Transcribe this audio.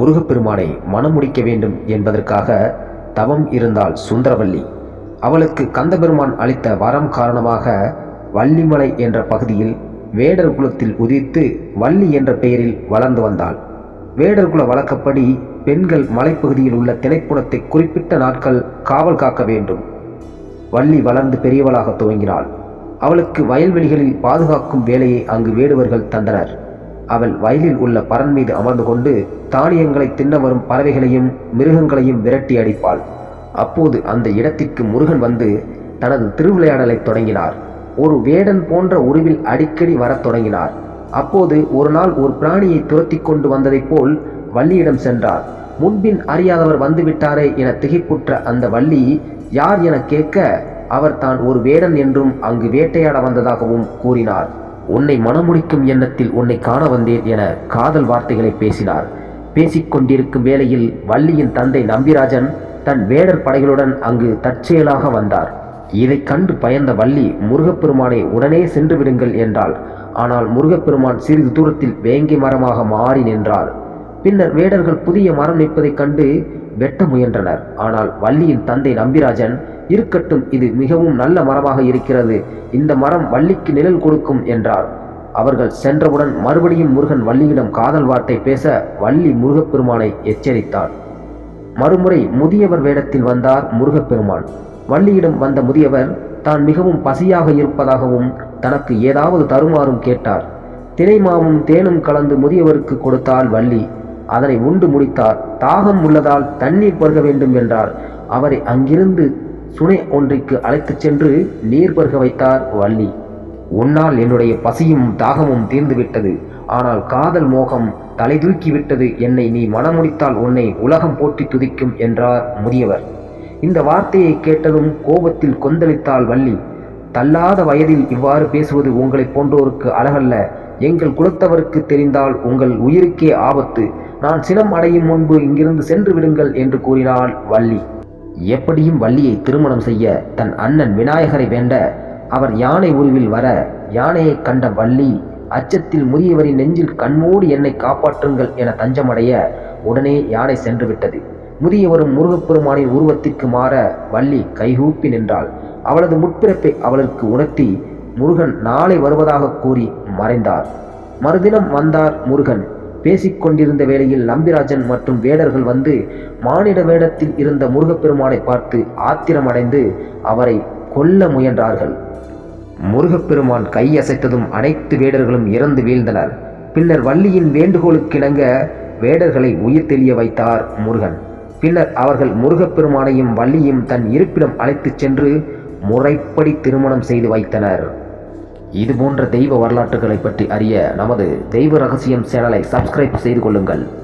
முருகப்பெருமானை மணமுடிக்க வேண்டும் என்பதற்காக தவம் இருந்தாள் சுந்தரவல்லி. அவளுக்கு கந்தபெருமான் அளித்த வரம் காரணமாக வள்ளிமலை என்ற பகுதியில் வேடர் குலத்தில் உதித்து வள்ளி என்ற பெயரில் வளர்ந்து வந்தாள். வேடர் குல வழக்கப்படி பெண்கள் மலைப்பகுதியில் உள்ள திணைப்புணத்தை குறிப்பிட்ட நாட்கள் காவல் காக்க வேண்டும். வள்ளி வளர்ந்து பெரியவளாக துவங்கினாள். அவளுக்கு வயல்வெளிகளில் பாதுகாக்கும் வேலையை அங்கு வேடுவர்கள் தந்தனர். அவள் வயலில் உள்ள பரன் மீது அமர்ந்து கொண்டு தானியங்களை தின்ன வரும் பறவைகளையும் மிருகங்களையும் விரட்டி அடிப்பாள். அப்போது அந்த இடத்திற்கு முருகன் வந்து தனது திருவிளையாடலை தொடங்கினார். ஒரு வேடன் போன்ற உருவில் அடிக்கடி வரத் தொடங்கினார். அப்போது ஒரு நாள் ஒரு பிராணியை துரத்தி கொண்டு வந்ததைப் போல் வள்ளியிடம் சென்றார். முன்பின் அறியாதவர் வந்துவிட்டாரே என திகைப்புற்ற அந்த வள்ளி யார் என கேட்க? அவர் தான் ஒரு வேடன் என்றும் அங்கு வேட்டையாட வந்ததாகவும் கூறினார். உன்னை மணமுடிக்கும் எண்ணத்தில் உன்னை காண வந்தேன் என காதல் வார்த்தைகளை பேசினார். பேசிக்கொண்டிருக்கும் வேளையில் வள்ளியின் தந்தை நம்பிராஜன் தன் வேடர் படைகளுடன் அங்கு தற்செயலாக வந்தார். இதை கண்டு பயந்த வள்ளி முருகப்பெருமானை உடனே சென்று விடுங்கள் என்றாள். ஆனால் முருகப்பெருமான் சிறிது தூரத்தில் வேங்கி மரமாக மாறி நின்றார். பின்னர் வேடர்கள் புதிய மரம் நிற்பதைக் கண்டு வெட்ட முயன்றனர். ஆனால் வள்ளியின் தந்தை நம்பிராஜன் இருக்கட்டும் இது மிகவும் நல்ல மரமாக இருக்கிறது. இந்த மரம் வள்ளிக்கு நிழல் கொடுக்கும் என்றார். அவர்கள் சென்றவுடன் மறுபடியும் முருகன் வள்ளியிடம் காதல் வார்த்தை பேச வள்ளி முருகப்பெருமானை எச்சரித்தாள் மறுமுறை முதியவர் வேடத்தில் வந்தார் முருகப்பெருமான். வள்ளியிடம் வந்த முதியவர் தான் மிகவும் பசியாக இருப்பதாகவும் தனக்கு ஏதாவது தருமாறும் கேட்டார். தினைமாவும் தேனும் கலந்து முதியவருக்கு கொடுத்தால் வள்ளி. அதனை உண்டு முடித்தார். தாகம் உள்ளதால் தண்ணீர் பருக வேண்டும் என்றார். அவரை அங்கிருந்து சுனை ஒன்றைக்கு அழைத்துச் சென்று நீர் பருக வைத்தார் வள்ளி. உன்னால் என்னுடைய பசியும் தாகமும் தீர்ந்துவிட்டது. ஆனால் காதல் மோகம் தலை தூக்கிவிட்டது என்னை நீ மனமுடித்தால் உன்னை உலகம் போற்றி துதிக்கும் என்றார் முதியவர். இந்த வார்த்தையை கேட்டதும் கோபத்தில் கொந்தளித்தாள் வள்ளி. தள்ளாத வயதில் இவ்வாறு பேசுவது உங்களை போன்றோருக்கு அழகல்ல. எங்கள் குலத்தவருக்கு தெரிந்தால் உங்கள் உயிருக்கே ஆபத்து. நான் சினம் அடையும் முன்பு இங்கிருந்து சென்று விடுங்கள் என்று கூறினாள் வள்ளி. எப்படியும் வள்ளியை திருமணம் செய்ய தன் அண்ணன் விநாயகரை வேண்ட அவர் யானை உருவில் வர யானையை கண்ட வள்ளி அச்சத்தில் முதியவரின் நெஞ்சில் கண்மூடி என்னை காப்பாற்றுங்கள் என தஞ்சமடைய உடனே யானை சென்று விட்டது. முதியவரும் முருகப்பெருமானின் உருவத்திற்கு மாற வள்ளி கைகூப்பி நின்றாள். அவளது முற்பிறப்பை அவளுக்கு உணர்த்தி முருகன் நாளை வருவதாக கூறி மறைந்தார். மறுதினம் வந்தார் முருகன். பேசிக்கொண்டிருந்த வேளையில் நம்பிராஜன் மற்றும் வேடர்கள் வந்து மானிட வேடத்தில் இருந்த முருகப்பெருமானை பார்த்து ஆத்திரமடைந்து அவரை கொல்ல முயன்றார்கள். முருகப்பெருமான் கையசைத்ததும் அனைத்து வேடர்களும் இறந்து வீழ்ந்தனர். பின்னர் வள்ளியின் வேண்டுகோளுக்கிணங்க வேடர்களை உயிர் தெளிய வைத்தார் முருகன். பின்னர் அவர்கள் முருகப்பெருமானையும் வள்ளியும் தன் இருப்பிடம் அழைத்துச் சென்று முறைப்படி திருமணம் செய்து வைத்தனர். இதுபோன்ற தெய்வ வரலாற்றுகளை பற்றி அறிய நமது தெய்வ ரகசியம் சேனலை சப்ஸ்கிரைப் செய்து கொள்ளுங்கள்.